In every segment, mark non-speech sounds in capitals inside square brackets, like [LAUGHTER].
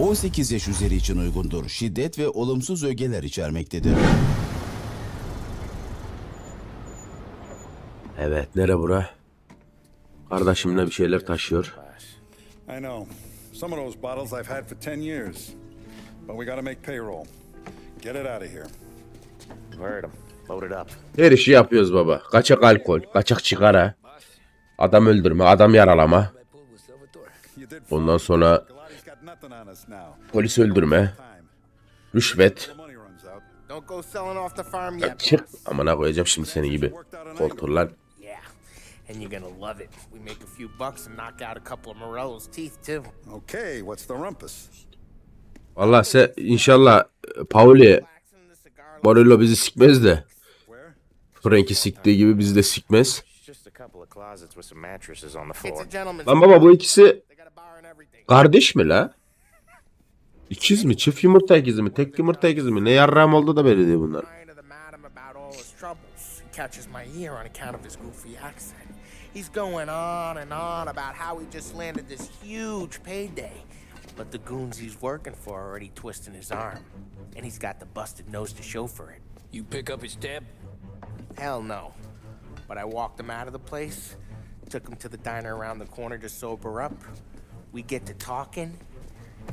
18 yaş üzeri için uygundur. Şiddet ve olumsuz ögeler içermektedir. Evet nere bura? Kardeşimle bir şeyler taşıyor. I know. Some of those bottles I've had for 10 years. But we gotta make payroll. Get it out of here. Heard him. Load it up. Her işi yapıyoruz baba. Kaçak alkol, kaçak sigara, adam öldürme, adam yaralama. Ondan sonra Polis öldürme, rüşvet. Yet. Çık. Amına koyacağım şimdi seni gibi. Kolturlar. Yeah. And you're gonna love it. We make a few bucks and knock out a couple of Morello's teeth too. Okay, what's the rumpus? Valla sen inşallah e, Pauli Morello bizi sikmez de. Frank'i siktiği gibi bizi de sikmez. Lan baba bu ikisi kardeş mi la? İkiz mi? Çift yumurta ikizi mi? Tek yumurta ikizi mi? Ne yarrağım oldu da belli değil bunlar. Catches my ear on account of his goofy accent. He's going on and on about how he just landed this huge payday. But the goons he's working for are already twisting his arm. And he's got the busted nose to show for it. You pick up his tab? Hell no. But I walked him out of the place, took him to the diner around the corner to sober up. We get to talking.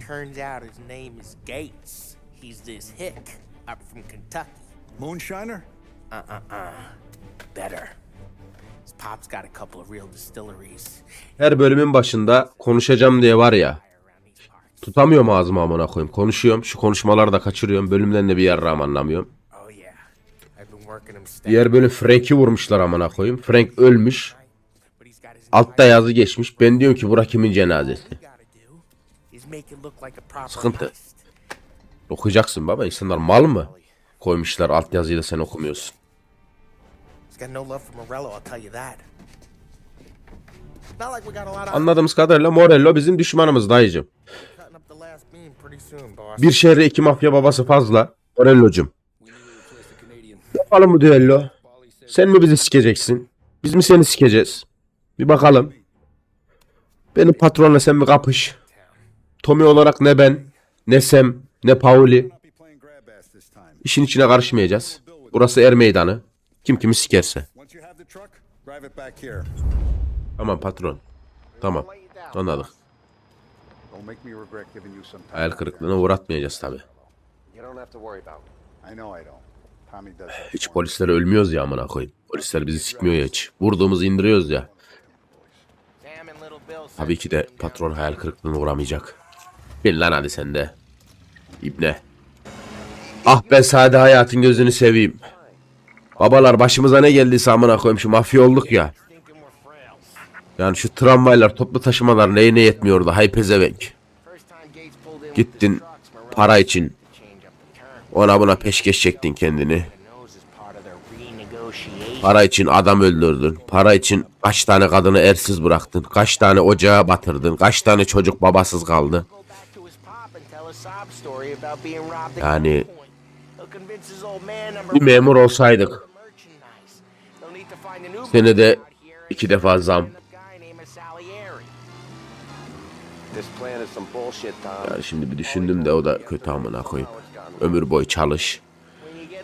Turns out his name is Gates. He's this hick up from Kentucky. Moonshiner? Better. His pop's got a couple of real distilleries Her bölümün başında konuşacağım diye var ya. Tutamıyorum ağzımı amına koyayım. Konuşuyorum. Şu konuşmaları da kaçırıyorum. Bölümden de bir yarrağım anlamıyorum. Oh. Diğer bölüm Frank'i vurmuşlar amına koyayım. Frank ölmüş. But he's got his Altta yazı geçmiş. Ben diyorum ki bura kimin cenazesi? Sıkıntı. Okuyacaksın baba. İnsanlar mal mı? Koymuşlar alt yazıyı da sen okumuyorsun. Anladığımız kadarıyla Morello bizim düşmanımız dayıcım. Bir şehre iki mafya babası fazla. Morello'cum. Yapalım bu düello. Sen mi bizi sikeceksin? Biz mi seni sikeceğiz? Bir bakalım. Benim patronla sen bir kapış. Tommy olarak ne ben, ne Sam, ne Pauli. İşin içine karışmayacağız. Burası er meydanı. Kim kimi sikerse. Tamam patron. Tamam. Anladık. Hayal kırıklığına uğratmayacağız tabi. Hiç polisler ölmüyoruz ya amına koyayım. Polisler bizi sikmiyor ya hiç. Vurduğumuzu indiriyoruz ya. Sam and Little Bill said Tabii ki de patron hayal kırıklığına uğramayacak. Bin lan hadi sen de. İbne. Ah ben sade hayatın gözünü seveyim. Babalar başımıza ne geldiyse amına koyayım şu mafya olduk ya. Yani şu tramvaylar toplu taşımalar neyine yetmiyordu hay pezevenk. Gittin para için ona buna peşkeş çektin kendini. The nose is part of their renegotiation. Para için adam öldürdün. Para için kaç tane kadını ersiz bıraktın. Kaç tane ocağa batırdın. Kaç tane çocuk babasız kaldı. Yani bir memur olsaydık sene de iki defa zam. Yani şimdi bir düşündüm de o da kötü amına koyayım. Ömür boyu çalış.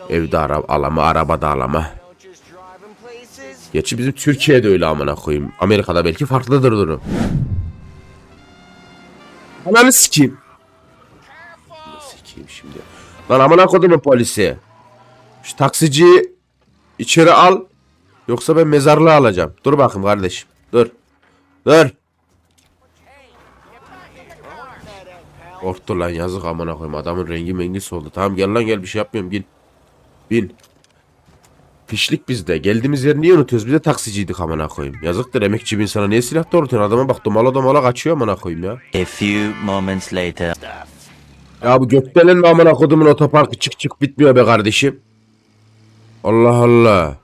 Evde ara alama, arabada alama. Don't just driving places. Gerçi bizim Türkiye'de öyle amına koyayım. Amerika'da belki farklıdır durum. Ananı sikeyim. Sikeyim şimdi. Lan amına kodumun polisi. Şu taksiciyi içeri al. Yoksa ben mezarlığa alacağım. Dur bakayım kardeşim. Dur. Dur. Korktu lan yazık amına koyayım. Adamın rengi mengi soldu. Tamam gel lan gel bir şey yapmıyorum. Bin. Bin. Pişlik bizde. Geldiğimiz yeri niye unutuyoruz? Biz de taksiciydik amına koyayım. Yazıktır emekçi bir insana. Niye silah doğrultuyorsun? Adama bak domala domala kaçıyor amına koyayım ya. A few moments later. Ya bu gökdelen mi amına kodumun otoparkı çık çık bitmiyor be kardeşim. Allah Allah.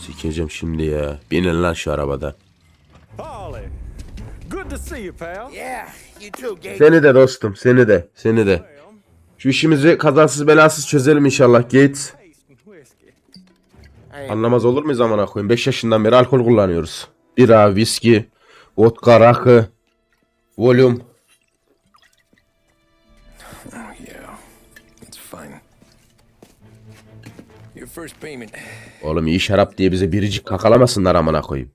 Sikeceğim şimdi ya. Binin lan şu arabada. Polly, good to see you, pal. Yeah, you too, Gates. Seni de dostum seni de seni de. Şu işimizi kazasız belasız çözelim inşallah Gates. Anlamaz olur muyuz amına koyayım? 5 yaşından beri alkol kullanıyoruz. bira, viski, vodka, rakı, volüm. Payment. Oğlum iyi şarap diye bize biricik kakalamasınlar amına koyayım.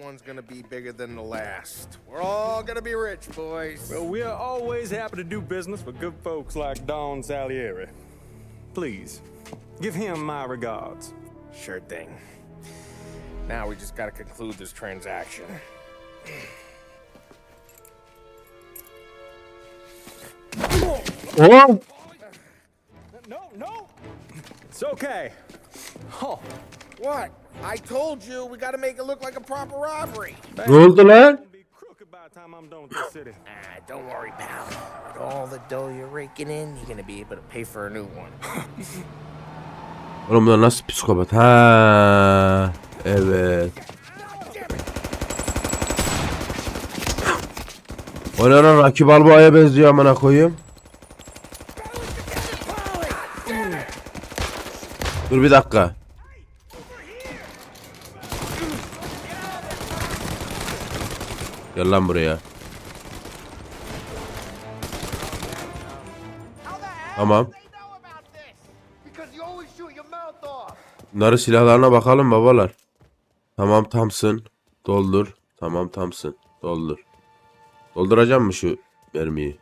One's gonna be bigger than the last. We're all gonna be rich, boys. Well, we are always happy to do business with good folks like Don Salieri. Please, give him my regards. Sure thing. Now we just gotta conclude this transaction. Oo! No, no! It's okay. Oh, What? I told you we gotta make it look like a proper robbery. Ne oldu lan? Ah, don't worry, pal. With all the dough you're raking in, you're gonna be able to pay for a new one. Oğlum bunlar nasıl psikopat? Ha, evet. O ne lan Rocky Balboa'ya benziyor amına koyayım. Dur bir dakika. Gel lan buraya. Tamam. Bunları silahlarına bakalım babalar. Tamam tamsın. Doldur. Tamam tamsın. Doldur. Dolduracağım mı şu mermiyi?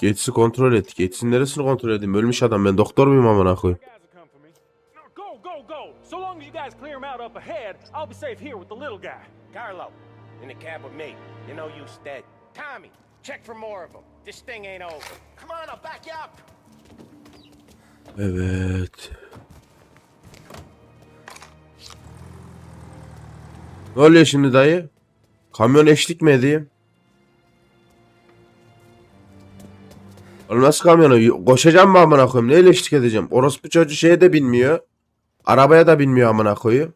Gates'i kontrol et. Gates'in neresini kontrol edeyim? Ölmüş adam ben doktor muyum amına koyayım? So long as you guys clear him out up ahead, I'll be safe here with the little guy. Carlo, in the cab with me. You know you stead. Tommy, check for more of them. This thing ain't over. Come on, I'll back you up. Evet. Ne oluyor şimdi dayı? Kamyon eşlik mi edeyim? Oğlum nasıl kamyonu? Koşacağım mı amına koyayım? Neyle eşlik edeceğim? Orospu çocuğu şeye de binmiyor. Arabaya da binmiyor amına koyayım.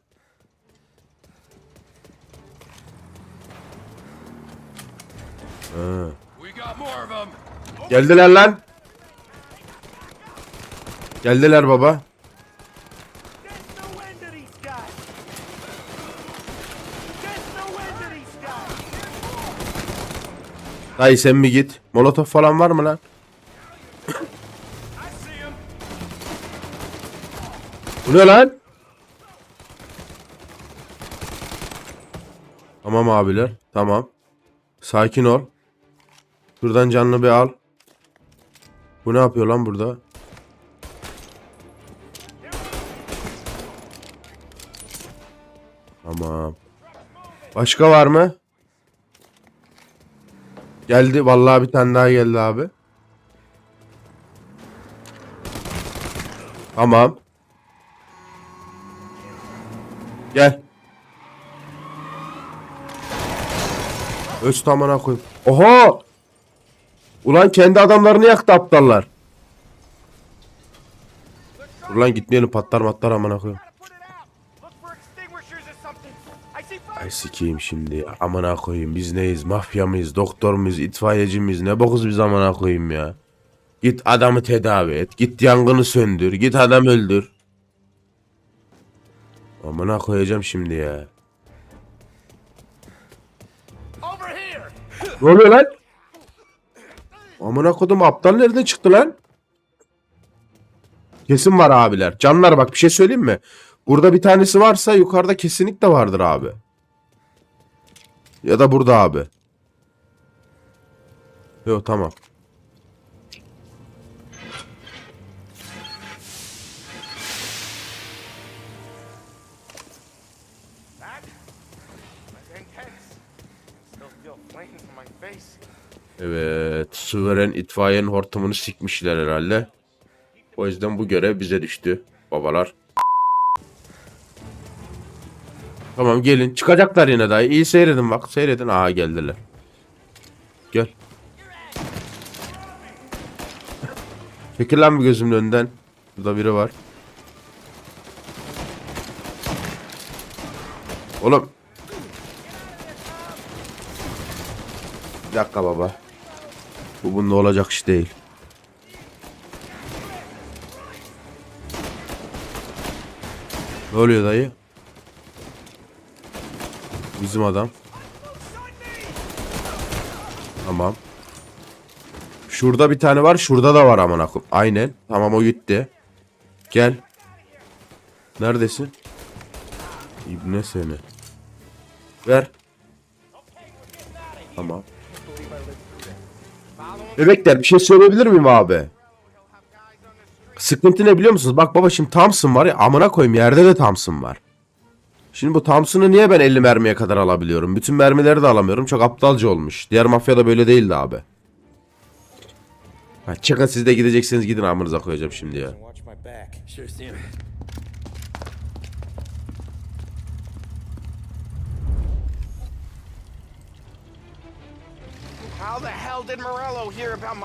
Ha. Geldiler lan. Geldiler baba. Dayı sen mi git? Molotof falan var mı lan? Bu ne lan? Tamam abiler. Tamam. Sakin ol. Şuradan canlı bir al. Bu ne yapıyor lan burada? Tamam. Başka var mı? Geldi. Vallahi bir tane daha geldi abi. Tamam. Gel. Öz tamına koy. Oha! Ulan kendi adamlarını yaktı aptallar. Ulan gitmeyelim patlar matlar amına koyayım. Ay sikeyim şimdi ya. Amına koyayım. Biz neyiz? Mafya mıyız? Doktor muyuz? İtfaiyeci miyiz? Ne bokuz biz amına koyayım ya. Git adamı tedavi et. Git yangını söndür. Git adam öldür. Amına koyacağım şimdi ya. Ne oluyor lan? Amına kodum aptal nereden çıktı lan? Kesin var abiler. Canlar bak bir şey söyleyeyim mi? Burada bir tanesi varsa yukarıda kesinlikle vardır abi. Ya da burada abi. Yok tamam. Evet. Süveren itfaiyenin hortumunu sikmişler herhalde. O yüzden bu görev bize düştü. Babalar. Tamam gelin. Çıkacaklar yine daha. İyi seyredin bak. Seyredin. Aha geldiler. Gel. Çekil lan bir gözümün önünden. Burada biri var. Oğlum. Bir dakika baba. Bu bunda olacak iş değil. Ne oluyor dayı? Bizim adam. Tamam. Şurada bir tane var. Şurada da var amına koyayım. Aynen. Tamam o gitti. Gel. Neredesin? İbne seni. Ver. Tamam. Bebekler bir şey söyleyebilir miyim abi? Sıkıntı ne biliyor musunuz? Bak baba şimdi Thompson var ya amına koyayım yerde de Thompson var. Şimdi bu Thompson'ı niye ben 50 mermiye kadar alabiliyorum? Bütün mermileri de alamıyorum. Çok aptalca olmuş. Diğer mafyada böyle değildi abi. Ha, çıkın siz de gidecekseniz gidin amınıza koyacağım şimdi ya.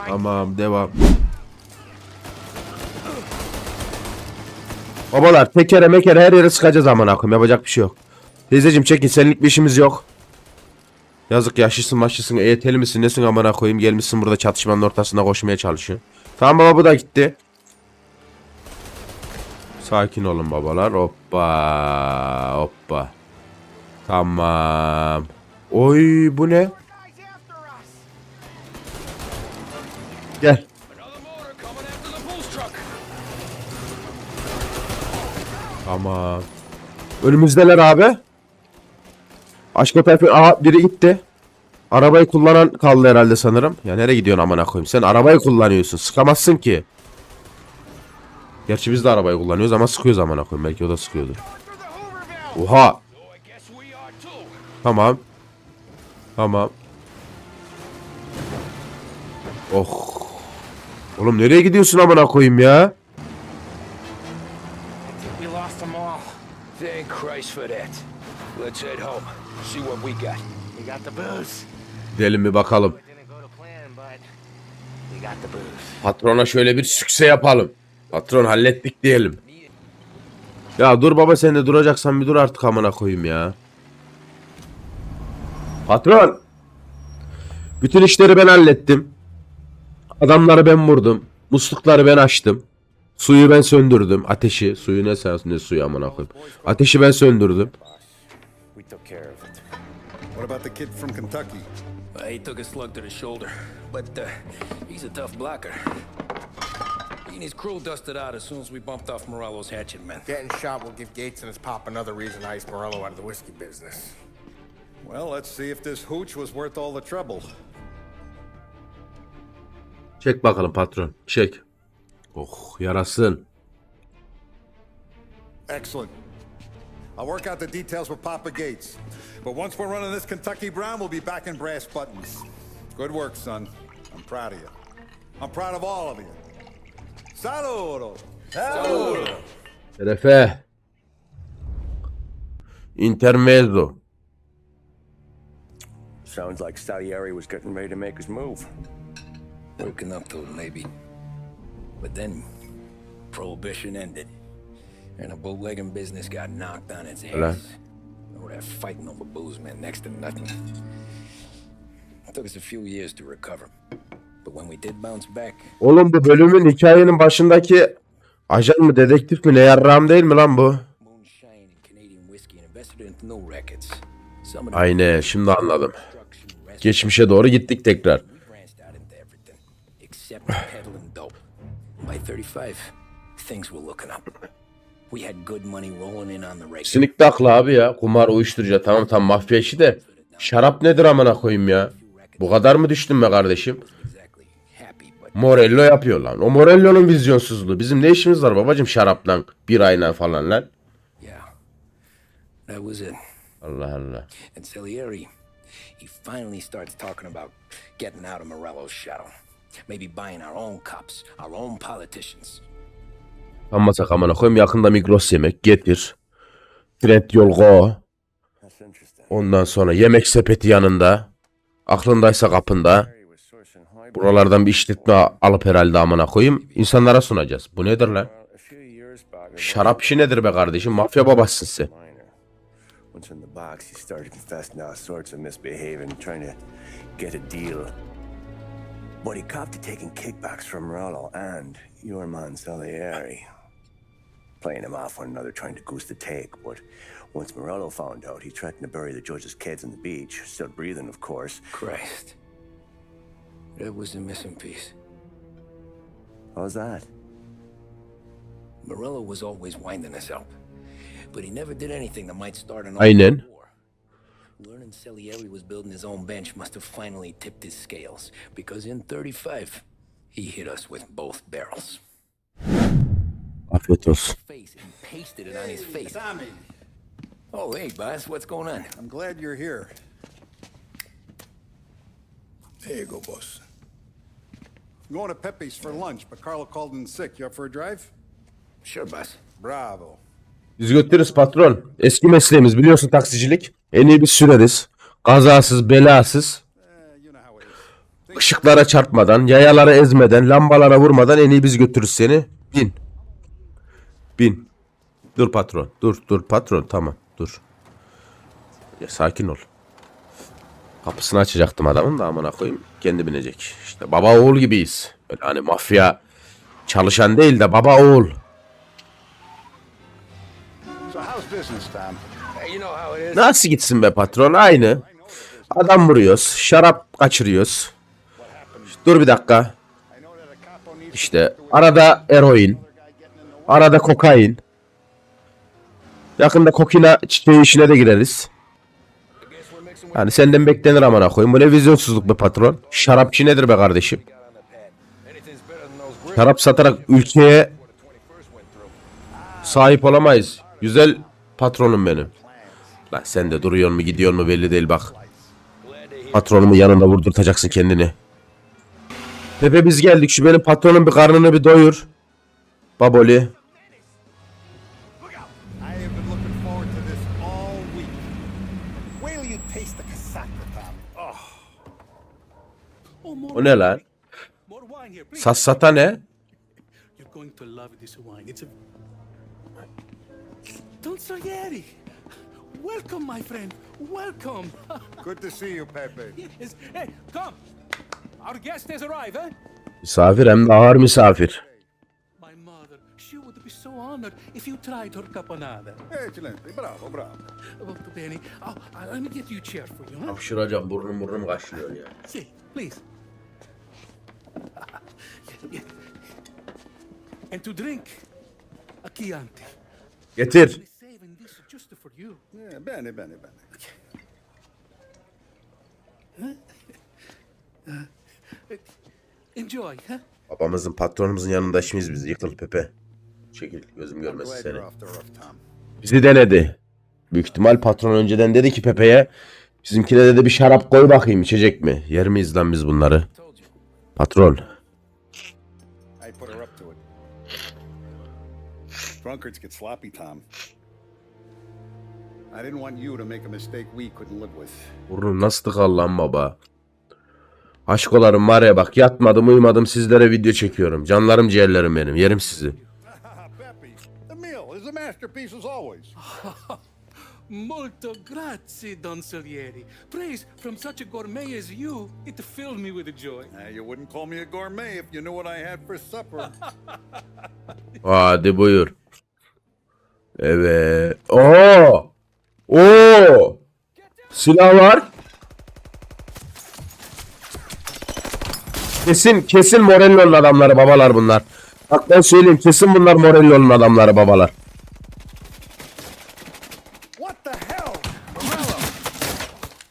Tamam devam. Babalar tekere mekere her yere sıkacağız amına koyayım. Yapacak bir şey yok. Teyzeciğim çekin seninlik bir işimiz yok. Yazık yaşlısın maşlısın EYT'li misin nesin amına koyayım gelmişsin burada çatışmanın ortasında koşmaya çalışıyorsun. Tamam baba bu da gitti. Sakin olun babalar. Hoppa hoppa. Tamam. Oy bu ne? Gel. Tamam. Önümüzdeler abi. Aşko Tayfun. Aha biri gitti. Arabayı kullanan kaldı herhalde sanırım. Ya nereye gidiyorsun amına koyayım? Sen arabayı kullanıyorsun. Sıkamazsın ki. Gerçi biz de arabayı kullanıyoruz ama sıkıyoruz amına koyayım. Belki o da sıkıyordur. Oha. Tamam. Tamam. Oh. Oğlum nereye gidiyorsun amına koyayım ya? Thank Christ for that. Let's head home. See what we got. We got the booze. Gidelim bir bakalım. Patrona şöyle bir sükse yapalım. Patron hallettik diyelim. Ya dur baba sen de duracaksan bir dur artık amına koyayım ya. Patron. Bütün işleri ben hallettim. Adamları ben vurdum. Muslukları ben açtım. Suyu ben söndürdüm. Ateşi. Suyu ne sen ne suyu amına koyayım. Ateşi ben söndürdüm. We took care of it. What about the kid from Kentucky? Uh, he took a slug to the shoulder, but uh, he's a tough blocker. He and his crew dusted out as soon as we bumped off Morello's hatchet men. Getting shot will give Gates and his pop another reason to ice Morello out of the whiskey business. Well, let's see if this hooch was worth all the trouble. Çek bakalım patron. Çek. Oh yarasın. Excellent. I'll work out the details with Papa Gates. But once we're running this Kentucky Brown, we'll be back in brass buttons. Good work, son. I'm proud of you. I'm proud of all of you. Saludo! Şerefe. Intermezzo. Sounds like Salieri was getting ready to make his move. Working up to maybe. But then, Prohibition ended. And the bootlegging business got knocked on its ass. All that fighting over booze meant next to nothing. It took us a few years to recover. But when we did bounce back, Oğlum bu bölümün hikayenin başındaki ajan mı dedektif mi ne yarram değil mi lan bu? moonshine and Canadian whiskey and invested into new records. Some of the Aynen şimdi anladım. Geçmişe doğru gittik tekrar. Except peddling dope. By 35, things were looking up. We had good money rolling in on the regular. Sinik haklı abi ya. Kumar uyuşturucu tamam tam mafya işi de. Şarap nedir amına koyayım ya? Bu kadar mı düştün be kardeşim? Morello yapıyor lan. O Morello'nun vizyonsuzluğu. Bizim ne işimiz var babacım şarapla, birayla falan lan. yeah, that was it. Allah Allah. And Salieri, he finally starts talking about getting out of Morello's shadow. Maybe buying our own cops, our own politicians. Ammasak amına koyayım yakında Migros yemek getir. Trend yol go. Ondan sonra yemek sepeti yanında. Aklındaysa kapında. Buralardan bir işletme alıp herhalde amına koyayım. insanlara sunacağız. Bu nedir lan? Şarap işi nedir be kardeşim? Mafya babasın sen. Once in the box, he started confessing all sorts of misbehaving, trying to get a deal. But he copped to taking kickbacks from Rollo and your man Salieri. playing them off one another, trying to goose the take. But once Morello found out, he threatened to bury the judge's kids on the beach, still breathing, of course. Christ. That was the missing piece. How's that? Morello was always winding us up. But he never did anything that might start an Aynen. war. Learning Salieri was building his own bench must have finally tipped his scales. Because in 35, he hit us with both barrels. Afiyet. Face and pasted it on his face. Tommy, Oh, hey, boss, what's going on? I'm glad you're here. There you go, boss. I'm going to Pepe's for lunch, but Carlo called in sick. You up for a drive? Sure, boss. Bravo. Biz götürürüz patron. Eski mesleğimiz biliyorsun taksicilik. En iyi bir süreriz. Kazasız belasız. Işıklara çarpmadan, yayalara ezmeden, lambalara vurmadan en iyi biz götürürüz seni. Bin. Bin. Dur patron. Dur dur patron tamam dur. Ya sakin ol. Kapısını açacaktım adamın da amına koyayım. Kendi binecek. İşte baba oğul gibiyiz. Böyle hani mafya çalışan değil de baba oğul. So how's business, Tom? Nasıl gitsin be patron? Aynı. Adam vuruyoruz. Şarap kaçırıyoruz. Dur bir dakika. İşte arada eroin. Arada kokain. Yakında kokina çiçeği işine de gireriz. Yani senden beklenir amına koyayım. Bu ne vizyonsuzluk be patron. Şarapçı nedir be kardeşim? Şarap satarak ülkeye sahip olamayız. Güzel patronum benim. Lan sen de duruyor mu gidiyor mu belli değil bak. Patronumun yanında vurdurtacaksın kendini. Pepe biz geldik. Şu benim patronun bir karnını bir doyur. Baboli. O ne lan? Sassata ne? You're Welcome, my friend. Welcome. [LAUGHS] Good to see you, Pepe. yes. Hey, come. Our guest has arrived, eh? Misafir hem de ağır misafir. My mother, she would be so honored if you tried her caponata. Excelente. Bravo, bravo. Oh, Benny, oh, uh, let me get you a chair for you, huh? Hapşıracağım burnum burnum kaşınıyor ya. See, please. And to drink, a Chianti. Getir. This just for you. Yeah, bene, bene, bene. [LAUGHS] Enjoy, huh? Babamızın patronumuzun yanında işimiz biz. Yıkıl Pepe. Çekil gözüm görmesin seni. Bizi denedi. Büyük ihtimal patron önceden dedi ki Pepe'ye bizimkine dedi bir şarap koy bakayım içecek mi? Yer miyiz lan biz bunları? Patron. Drunkards get sloppy, Tom. I didn't want you to make a mistake we couldn't live with. Burnum nasıl tıkalı lan baba? Aşkolarım var ya bak yatmadım uyumadım sizlere video çekiyorum. Canlarım ciğerlerim benim yerim sizi. [LAUGHS] Pepe, the meal is a masterpiece as always. [LAUGHS] Molto grazie, Don Salieri. Praise from such a gourmet as you, it filled me with joy. Uh, you wouldn't call me a gourmet if you knew what I had for supper. [LAUGHS] Hadi buyur. Evet. Oo. Oo. Silah var. Kesin kesin Morello'nun adamları babalar bunlar. Bak ben söyleyeyim kesin bunlar Morello'nun adamları babalar.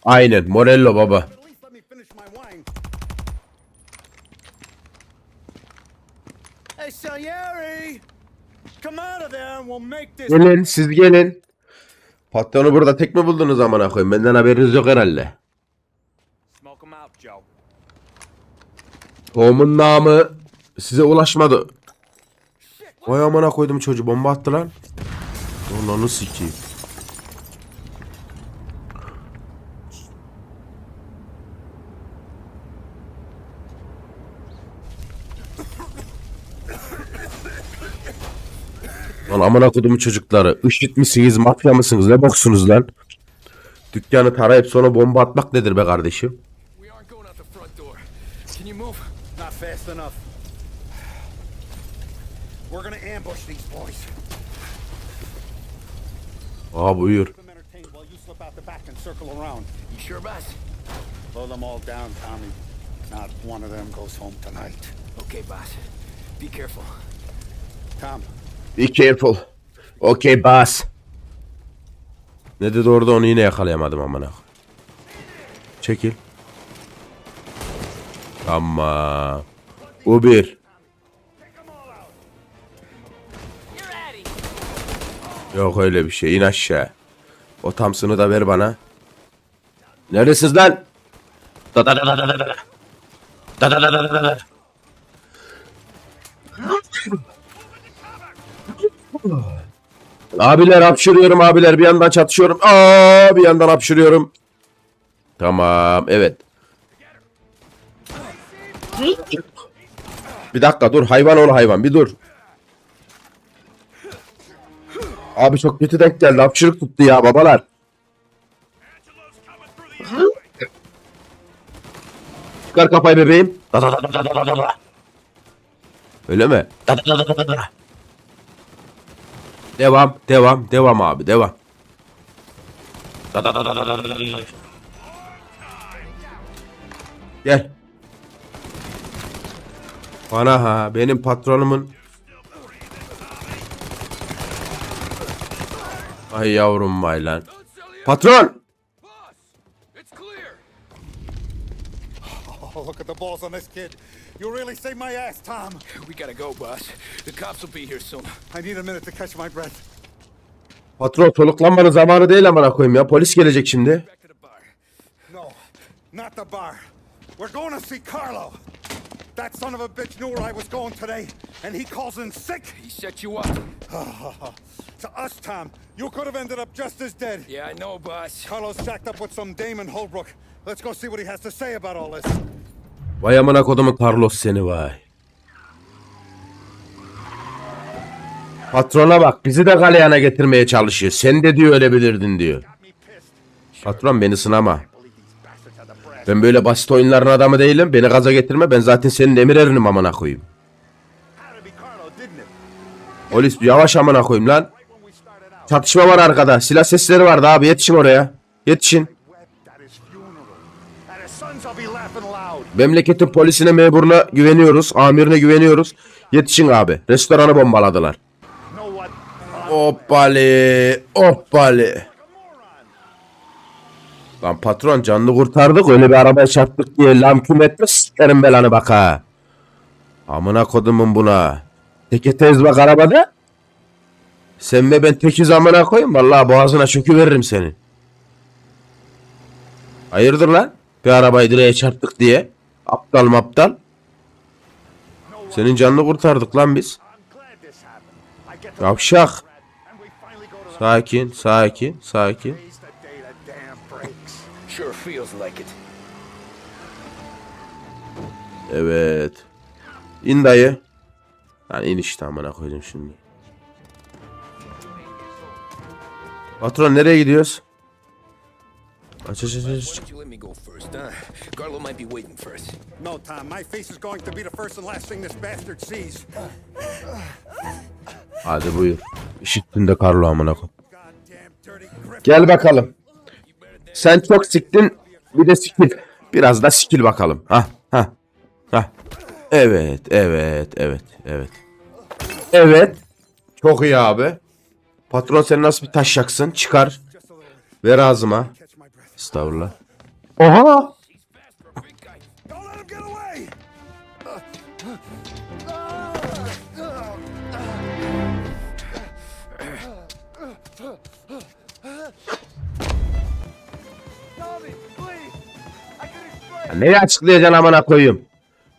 Aynen Morello baba. Gelin siz gelin. Patronu burada tek mi buldunuz amına koyayım? Benden haberiniz yok herhalde. Tohumun namı size ulaşmadı. Vay amına koydum çocuğu bomba attı lan. Onu sikeyim. Lan amına kodumun çocukları. IŞİD misiniz, mafya mısınız, ne boksunuz lan? Dükkanı tarayıp sonra bomba atmak nedir be kardeşim? Aa buyur. Blow them all down, Tommy. Not one of them goes home tonight. Okay, boss. Be careful. Tom, Be careful. Okay boss. Ne dedi orada onu yine yakalayamadım amına. Çekil. Tamam. Bu bir. Yok öyle bir şey. İn aşağı. O Thompson'ı da ver bana. Neredesiniz lan? Da da da da da da. Da da da da da da. Abiler hapşırıyorum abiler bir yandan çatışıyorum. Aa bir yandan hapşırıyorum. Tamam evet. Bir dakika dur hayvan ol hayvan bir dur. Abi çok kötü denk geldi hapşırık tuttu ya babalar. Çıkar kafayı bebeğim. [LAUGHS] Öyle mi? [LAUGHS] Da da da da da da. Devam, devam, devam abi, devam. Gel. Bana ha, benim patronumun. Ay yavrum vay lan. Patron! Look at the balls on this kid. You really saved my ass, Tom. We gotta go, boss. The cops will be here soon. I need a minute to catch my breath. Patron soluklanmanın zamanı değil amına koyayım ya. Polis gelecek şimdi. No, not the bar. We're going to see Carlo. That son of a bitch knew where I was going today, and he calls in sick. He set you up. [LAUGHS] to us, Tom, you could have ended up just as dead. Yeah, I know, boss. Carlo's shacked up with some dame in Holbrook. Let's go see what he has to say about all this. Vay amına kodumun Carlos seni vay. Patrona bak bizi de galeyana getirmeye çalışıyor. Sen de diyor öyle bilirdin diyor. Patron beni sınama. Ben böyle basit oyunların adamı değilim. Beni gaza getirme. Ben zaten senin emir erinim amına koyayım. Polis yavaş amına koyayım lan. Çatışma var arkada. Silah sesleri vardı abi. Yetişin oraya. Yetişin. Wept at his funeral. At his sons, I'll be laughing loud. Memleketin polisine memuruna güveniyoruz. Amirine güveniyoruz. Yetişin abi. Restoranı bombaladılar. Hoppali. Hoppali. Lan patron canını kurtardık öyle bir arabaya çarptık diye lam küm etme sikerim belanı bak ha. Amına kodumun buna. Teke tez bak arabada. Sen ve ben tekiz amına koyayım vallahi boğazına çöküveririm seni. Hayırdır lan? Bir arabayı direğe çarptık diye. Aptal maptal. Senin canını kurtardık lan biz. Yavşak. Sakin, sakin, sakin. Evet. İn dayı. Lan in işte amına koydum şimdi. Patron nereye gidiyoruz? Aç aç aç aç. Why don't you let me go first, huh? Carlo might be waiting for us. No, Tom, my face is going to be the first and last thing this bastard sees. Hadi buyur. İşittin de Carlo amına koy. Goddamn dirty grift. Gel bakalım. Sen çok siktin. Bir de sikil. Biraz da sikil bakalım. Ha ha ha. Evet, evet, evet, evet. Evet. Çok iyi abi. Patron sen nasıl bir taş yaksın? Çıkar. Ver ağzıma. Estağfurullah. Oha! Ya Neyi açıklayacaksın amına koyayım?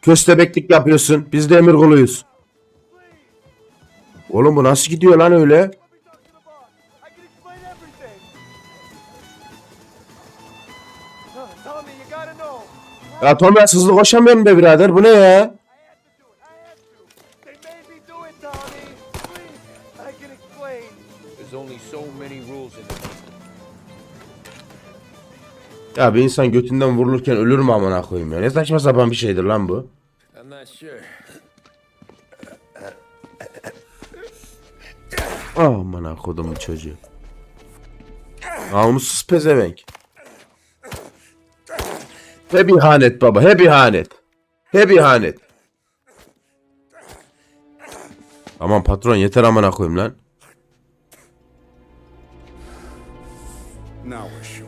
Köstebeklik yapıyorsun. Biz de emir kuluyuz. Oğlum bu nasıl gidiyor lan öyle? Ya Tom ya hızlı koşamıyorum be birader. Bu ne ya? Ya bir insan götünden vurulurken ölür mü amına koyayım ya? Ne saçma sapan bir şeydir lan bu. I'm not sure. Amına kodumun çocuğu. Namussuz pezevenk. Hep ihanet baba. Hep ihanet. Hep ihanet. Aman patron yeter amına koyayım lan. Sure.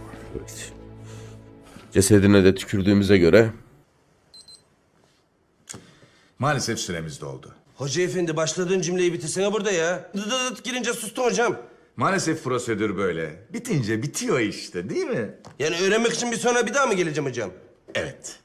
Cesedine de tükürdüğümüze göre Maalesef süremiz doldu. Hoca efendi başladığın cümleyi bitirsene burada ya. Dıt dıt dıt girince sustun hocam. Maalesef prosedür böyle. Bitince bitiyor işte değil mi? Yani öğrenmek için bir sonra bir daha mı geleceğim hocam? Evet.